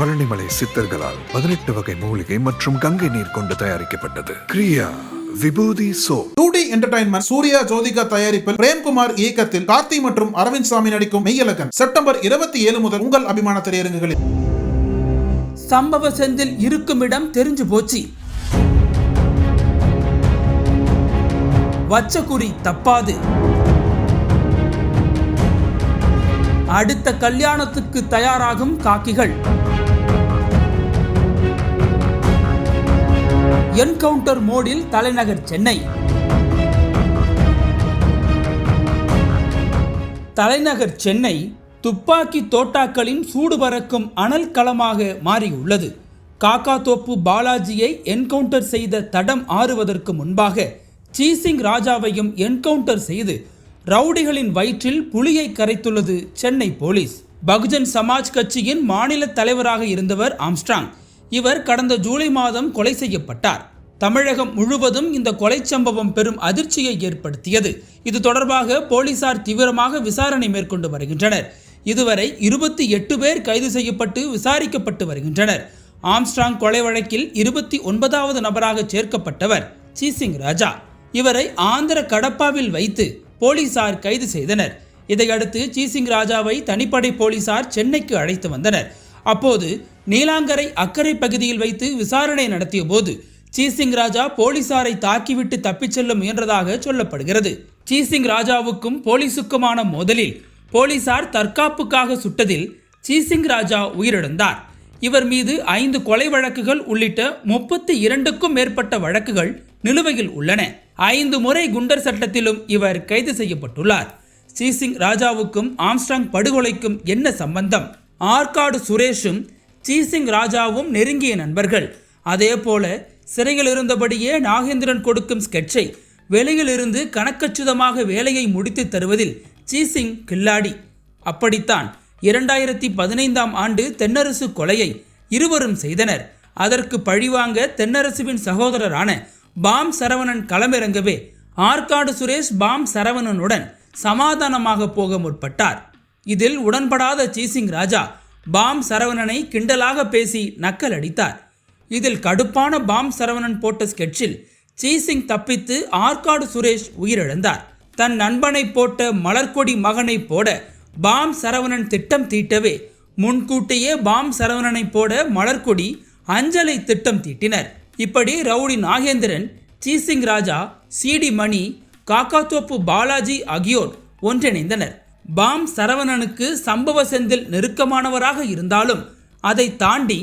பழனிமலை சித்தர்களால் பதினெட்டு வகை மூலிகை மற்றும் கங்கை நீர் கொண்டு தயாரிக்கப்பட்டது. கிரியா விபூதி so two D entertainment Suriya Jyothika தயாரிப்பில் பிரேம்குமார் இயக்கத்தில் கார்த்தி மற்றும் அரவிந்த் சாமி நடிக்கும் மெய்யலகன் செப்டம்பர் இருபத்தி ஏழு முதல் உங்கள் அபிமான திரையரங்குகளில். சம்பவ செந்தில் இருக்கும் இடம் தெரிஞ்சு போச்சு. வச்ச குறி தப்பாது. அடுத்த கல்யாணத்துக்கு தயாராகும் காக்கிகள். என்கவுண்டர் மோடில் தலைநகர் சென்னை. தலைநகர் சென்னை துப்பாக்கி தோட்டாக்களின் சூடு பறக்கும் அனல் களமாக மாறியுள்ளது. காக்காத்தோப்பு பாலாஜியை என்கவுண்டர் செய்த தடம் ஆறுவதற்கு முன்பாக சீசிங் ராஜாவையும் என்கவுண்டர் செய்து ரவுடிகளின் வயிற்றில் புலியை கரைத்துள்ளது சென்னை போலீஸ். பகுஜன் சமாஜ் கட்சியின் மாநில தலைவராக இருந்தவர் ஆம்ஸ்ட்ராங். இவர் கடந்த ஜூலை மாதம் கொலை செய்யப்பட்டார். தமிழகம் முழுவதும் இந்த கொலை சம்பவம் பெரும் அதிர்ச்சியை ஏற்படுத்தியது. இது தொடர்பாக போலீசார் தீவிரமாக விசாரணை மேற்கொண்டு வருகின்றனர். இதுவரை இருபத்தி எட்டு பேர் கைது செய்யப்பட்டு விசாரிக்கப்பட்டு வருகின்றனர். ஆம்ஸ்ட்ராங் கொலை வழக்கில் இருபத்தி ஒன்பதாவது நபராக சேர்க்கப்பட்டவர் சீசிங் ராஜா. இவரை ஆந்திர கடப்பாவில் வைத்து போலீசார் கைது செய்தனர். இதையடுத்து சீசிங் ராஜாவை தனிப்படை போலீசார் சென்னைக்கு அழைத்து வந்தனர். அப்போது நீலாங்கரை அக்கறை பகுதியில் வைத்து விசாரணை நடத்திய போது சீசிங் ராஜா போலீசாரை தாக்கிவிட்டு தப்பிச் செல்ல முயன்றதாக சொல்லப்படுகிறது. சீசிங் ராஜாவுக்கும் போலீசுக்குமான மோதலில் போலீசார் தற்காப்புக்காக சுட்டதில் சீசிங் ராஜா உயிரிழந்தார். இவர் மீது ஐந்து கொலை வழக்குகள் உள்ளிட்ட முப்பத்தி இரண்டுக்கும் மேற்பட்ட வழக்குகள் நிலுவையில் உள்ளன. ஐந்து முறை குண்டர் சட்டத்திலும் இவர் கைது செய்யப்பட்டுள்ளார். சீசிங் ராஜாவுக்கும் ஆம்ஸ்டாங் படுகொலைக்கும் என்ன சம்பந்தம்? ஆற்காடு சுரேஷும் சீசிங் ராஜாவும் நெருங்கிய நண்பர்கள். அதே போல சிறையில் இருந்தபடியே நாகேந்திரன் கொடுக்கும் ஸ்கெட்சை வெளியிலிருந்து கணக்கச்சிதமாக வேலையை முடித்து தருவதில் சீசிங் கில்லாடி. அப்படித்தான் இரண்டாயிரத்தி பதினைந்தாம் ஆண்டு தென்னரசு கொலையை இருவரும் செய்தனர். அதற்கு பழிவாங்க தென்னரசுவின் சகோதரரான பாம் சரவணன் களமிறங்கவே ஆற்காடு சுரேஷ் பாம் சரவணனுடன் சமாதானமாக போக முற்பட்டார். இதில் உடன்படாத சீசிங் ராஜா பாம் சரவணனை கிண்டலாக பேசி நக்கல் அடித்தார். இதில் கடுப்பான பாம் சரவணன் போட்ட ஸ்கெட்சில் சீசிங் தப்பித்து ஆற்காடு சுரேஷ் உயிரிழந்தார். தன் நண்பனை போட்ட மலர்கொடி மகனை போட பாம் சரவணன் திட்டம் தீட்டவே முன்கூட்டியே பாம் சரவணனை போட மலர்கொடி அஞ்சலை திட்டம் தீட்டினர். இப்படி rowdy Nagendran seizing Raja CD Mani Kakkathoppu Balaji ஆகியோர் ஒன்றிணைந்தனர். பாம் சரவணனுக்கு சம்பவ செந்தில் நெருக்கமானவராக இருந்தாலும் அதை தாண்டி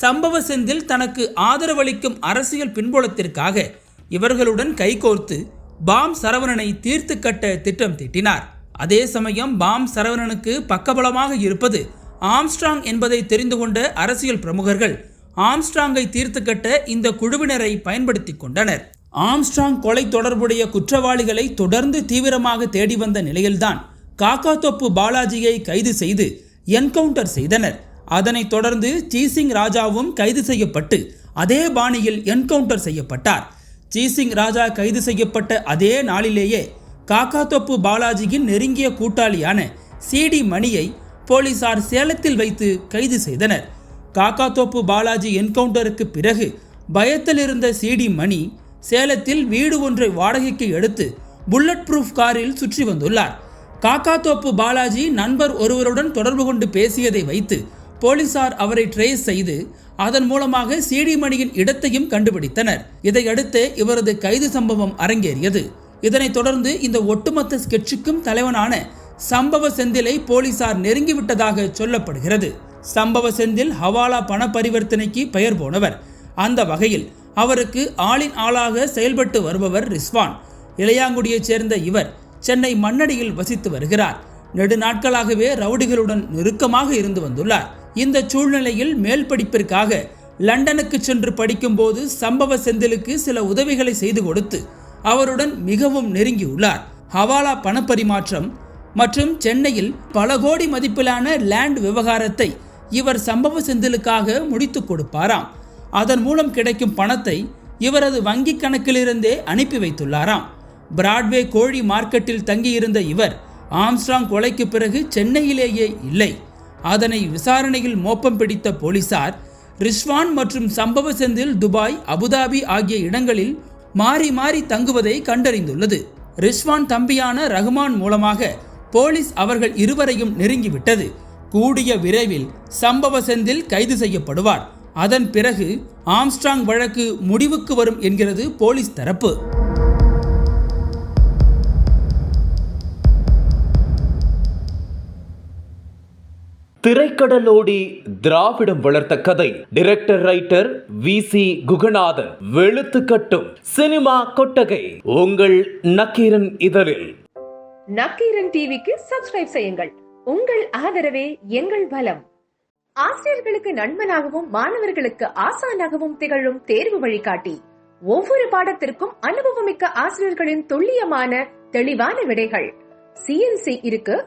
சம்பவ செந்தில் தனக்கு ஆதரவளிக்கும் அரசியல் பின்புலத்திற்காக இவர்களுடன் கைகோர்த்து பாம் சரவணனை தீர்த்து கட்ட திட்டம் தீட்டினார். அதே சமயம் பாம் சரவணனுக்கு பக்கபலமாக இருப்பது ஆம்ஸ்ட்ராங் என்பதை தெரிந்து கொண்ட அரசியல் பிரமுகர்கள் ஆம்ஸ்ட்ராங்கை தீர்த்து கட்ட இந்த குழுவினரை பயன்படுத்தி கொண்டனர். ஆம்ஸ்ட்ராங் கொலை தொடர்புடைய குற்றவாளிகளை தொடர்ந்து தீவிரமாக தேடி வந்த நிலையில்தான் காக்காத்தொப்பு பாலாஜியை கைது செய்து என்கவுண்டர் செய்தனர். அதனைத் தொடர்ந்து சீசிங் ராஜாவும் கைது செய்யப்பட்டு அதே பாணியில் என்கவுண்டர் செய்யப்பட்டார். சீசிங் ராஜா கைது செய்யப்பட்ட அதே நாளிலேயே காக்காத்தொப்பு பாலாஜியின் நெருங்கிய கூட்டாளியான சிடி மணியை போலீசார் சேலத்தில் வைத்து கைது செய்தனர். காக்காத்தோப்பு பாலாஜி என்கவுண்டருக்கு பிறகு பயத்தில் இருந்த சிடி மணி சேலத்தில் வீடு ஒன்றை வாடகைக்கு எடுத்து புல்லட் ப்ரூஃப் காரில் சுற்றி வந்துள்ளார். காக்காத்தோப்பு பாலாஜி நண்பர் ஒருவருடன் தொடர்பு கொண்டு பேசியதை வைத்து போலீசார் அவரை ட்ரேஸ் செய்து அதன் மூலமாக சீடிமணியின் இடத்தையும் கண்டுபிடித்தனர். இதையடுத்து இவரது கைது சம்பவம் அரங்கேறியது. இதனைத் தொடர்ந்து இந்த ஒட்டுமொத்த ஸ்கெட்சுக்கும் தலைவனான சம்பவ செந்திலை போலீசார் நெருங்கிவிட்டதாக சொல்லப்படுகிறது. சம்பவ செந்தில் ஹவாலா பண பரிவர்த்தனைக்கு பெயர் போனவர். அந்த வகையில் அவருக்கு ஆளின் ஆளாக செயல்பட்டு வருபவர் ரிஸ்வான். இளையாங்குடியைச் சேர்ந்த இவர் சென்னை மண்ணடியில் வசித்து வருகிறார். நெடு நாட்களாகவே ரவுடிகளுடன் நெருக்கமாக இருந்து வந்துள்ளார். இந்த சூழ்நிலையில் மேல் படிப்பிற்காக லண்டனுக்கு சென்று படிக்கும்போது சம்பவ செந்திலுக்கு சில உதவிகளை செய்து கொடுத்து அவருடன் மிகவும் நெருங்கியுள்ளார். ஹவாலா பணப்பரிமாற்றம் மற்றும் சென்னையில் பல கோடி மதிப்பிலான லேண்ட் விவகாரத்தை இவர் சம்பவ செந்திலுக்காக முடித்து கொடுப்பாராம். அதன் மூலம் கிடைக்கும் பணத்தை இவரது வங்கிக் கணக்கிலிருந்தே அனுப்பி வைத்துள்ளாராம். பிராட்வே கோழி மார்க்கெட்டில் தங்கியிருந்த இவர் ஆம்ஸ்ட்ராங் கொலைக்கு பிறகு சென்னையிலேயே இல்லை. அதனை விசாரணையில் மோப்பம் பிடித்த போலீசார் ரிஷ்வான் மற்றும் சம்பவ செந்தில் துபாய் அபுதாபி ஆகிய இடங்களில் மாறி மாறி தங்குவதை கண்டறிந்துள்ளது. ரிஷ்வான் தம்பியான ரஹ்மான் மூலமாக போலீஸ் அவர்கள் இருவரையும் நெருங்கிவிட்டது. கூடிய விரைவில் சம்பவ செந்தில் கைது செய்யப்படுவார். அதன் பிறகு ஆம்ஸ்ட்ராங் வழக்கு முடிவுக்கு வரும் என்கிறது போலீஸ் தரப்பு. திரைக்கடலோடி திராவிடம் வளர்த்த கதை director writer V C Guhanathan வெளுத்து கட்டும் சினிமா கொட்டகை. உங்கள் நக்கீரன் இதழில். நக்கீரன் டிவிக்கு சப்ஸ்கிரைப் செய்யுங்கள். உங்கள் ஆதரவே எங்கள் பலம் ஆசிரியர்களுக்கு நண்பனாகவும் மாணவர்களுக்கு ஆசானாகவும் திகழும் தேர்வு வழிகாட்டி. ஒவ்வொரு பாடத்திற்கும் அனுபவமிக்க ஆசிரியர்களின் துல்லியமான தெளிவான விடைகள். சிஎன்சி இருக்கு.